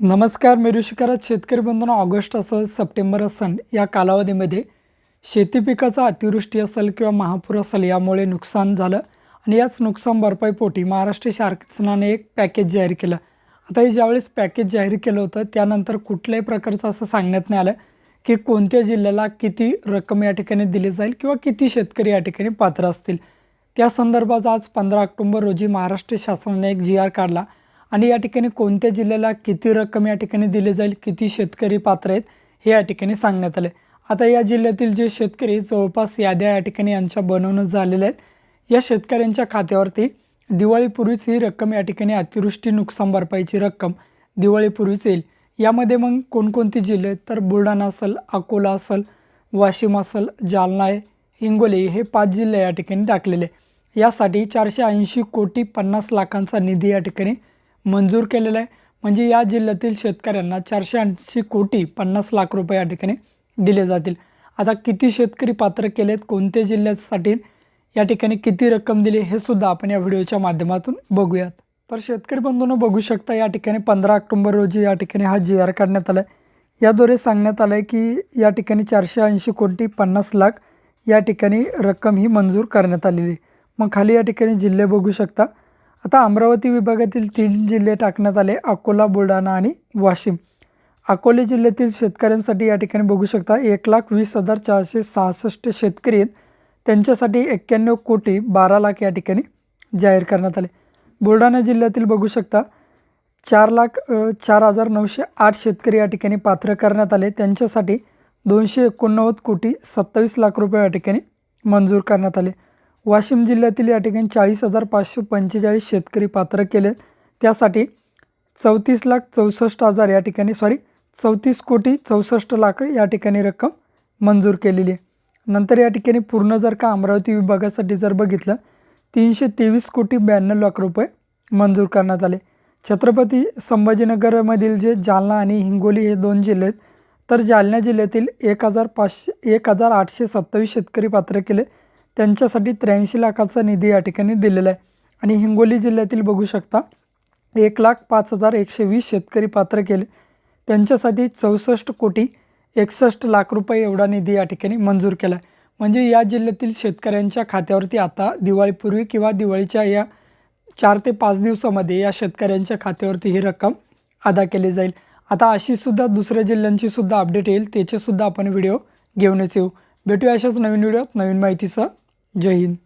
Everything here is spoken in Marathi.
नमस्कार मी ऋषिकरात शेतकरी बंधूंनो. ऑगस्ट असेल सप्टेंबर असेल या कालावधीमध्ये शेती पिकाचा अतिवृष्टी असेल किंवा महापूर असेल यामुळे नुकसान झालं आणि याच नुकसान भरपाईपोटी महाराष्ट्र शासनाने एक पॅकेज जाहीर केलं. आता हे ज्यावेळेस पॅकेज जाहीर केलं होतं त्यानंतर कुठल्याही प्रकारचं असं सांगण्यात नाही आलं की कोणत्या जिल्ह्याला किती रक्कम या ठिकाणी दिली जाईल किंवा किती शेतकरी या ठिकाणी पात्र असतील. त्या संदर्भात आज पंधरा ऑक्टोंबर रोजी महाराष्ट्र शासनाने एक जी आर काढला. आणि या ठिकाणी कोणत्या जिल्ह्याला किती रक्कम या ठिकाणी दिली जाईल किती शेतकरी पात्र आहेत हे या ठिकाणी सांगण्यात आले. आता या जिल्ह्यातील जे शेतकरी जवळपास याद्या या ठिकाणी यांच्या बनवणं झालेल्या आहेत या शेतकऱ्यांच्या खात्यावरती दिवाळीपूर्वीच ही रक्कम या ठिकाणी अतिवृष्टी नुकसान भरपाईची रक्कम दिवाळीपूर्वीच येईल. यामध्ये मग कोणकोणते जिल्हे तर बुलढाणा असेल अकोला असेल वाशिम असेल जालना आहे हिंगोली हे पाच जिल्हे या ठिकाणी टाकलेले यासाठी चारशे ऐंशी कोटी पन्नास लाखांचा निधी या ठिकाणी मंजूर केलेलं आहे. म्हणजे या जिल्ह्यातील शेतकऱ्यांना चारशे ऐंशी कोटी पन्नास लाख रुपये या ठिकाणी दिले जातील. आता किती शेतकरी पात्र केलेत कोणत्या जिल्ह्यासाठी या ठिकाणी किती रक्कम दिली हे सुद्धा आपण या व्हिडिओच्या माध्यमातून बघूयात. तर शेतकरी बंधूंनो बघू शकता या ठिकाणी पंधरा ऑक्टोंबर रोजी या ठिकाणी हा जी आर काढण्यात आला आहे याद्वारे सांगण्यात आलं आहे की या ठिकाणी चारशे ऐंशी कोटी पन्नास लाख या ठिकाणी रक्कम ही मंजूर करण्यात आलेली आहे. मग खाली या ठिकाणी जिल्हे बघू शकता. आता अमरावती विभागातील तीन जिल्हे टाकण्यात आले अकोला बुलढाणा आणि वाशिम. अकोले जिल्ह्यातील शेतकऱ्यांसाठी या ठिकाणी बघू शकता एक लाख वीस हजार चारशे सहासष्ट शेतकरी आहेत. त्यांच्यासाठी एक्क्याण्णव कोटी बारा लाख या ठिकाणी जाहीर करण्यात आले. बुलढाणा जिल्ह्यातील बघू शकता चार लाख चार हजार नऊशे आठ शेतकरी या ठिकाणी पात्र करण्यात आले. त्यांच्यासाठी दोनशे एकोणनव्वद कोटी सत्तावीस लाख रुपये या ठिकाणी मंजूर करण्यात आले. वाशिम जिल्ह्यातील या ठिकाणी चाळीस हजार पाचशे पंचेचाळीस शेतकरी पात्र केले. त्यासाठी चौतीस लाख चौसष्ट हजार या ठिकाणी सॉरी चौतीस कोटी चौसष्ट लाख या ठिकाणी रक्कम मंजूर केलेली आहे. नंतर या ठिकाणी पूर्ण जर का अमरावती विभागासाठी जर बघितलं तीनशे तेवीस कोटी ब्याण्णव लाख रुपये मंजूर करण्यात आले. छत्रपती संभाजीनगरमधील जे जालना आणि हिंगोली हे दोन जिल्हे आहेत तर जालना जिल्ह्यातील एक हजार पाचशे एक हजार आठशे सत्तावीस शेतकरी पात्र केले. त्यांच्यासाठी त्र्याऐंशी लाखाचा निधी या ठिकाणी दिलेला आहे. आणि हिंगोली जिल्ह्यातील बघू शकता एक लाख पाच हजार एकशे वीस शेतकरी पात्र केले. त्यांच्यासाठी चौसष्ट कोटी एकसष्ट लाख रुपये एवढा निधी या ठिकाणी मंजूर केला आहे. म्हणजे या जिल्ह्यातील शेतकऱ्यांच्या खात्यावरती आता दिवाळीपूर्वी किंवा दिवाळीच्या या चार ते पाच दिवसामध्ये या शेतकऱ्यांच्या खात्यावरती ही रक्कम अदा केली जाईल. आता अशीसुद्धा दुसऱ्या जिल्ह्यांची सुद्धा अपडेट येईल त्याचेसुद्धा आपण व्हिडिओ घेऊनच येऊ. भेटूया अशाच नवीन व्हिडिओत नवीन माहितीसह. जय हिंद.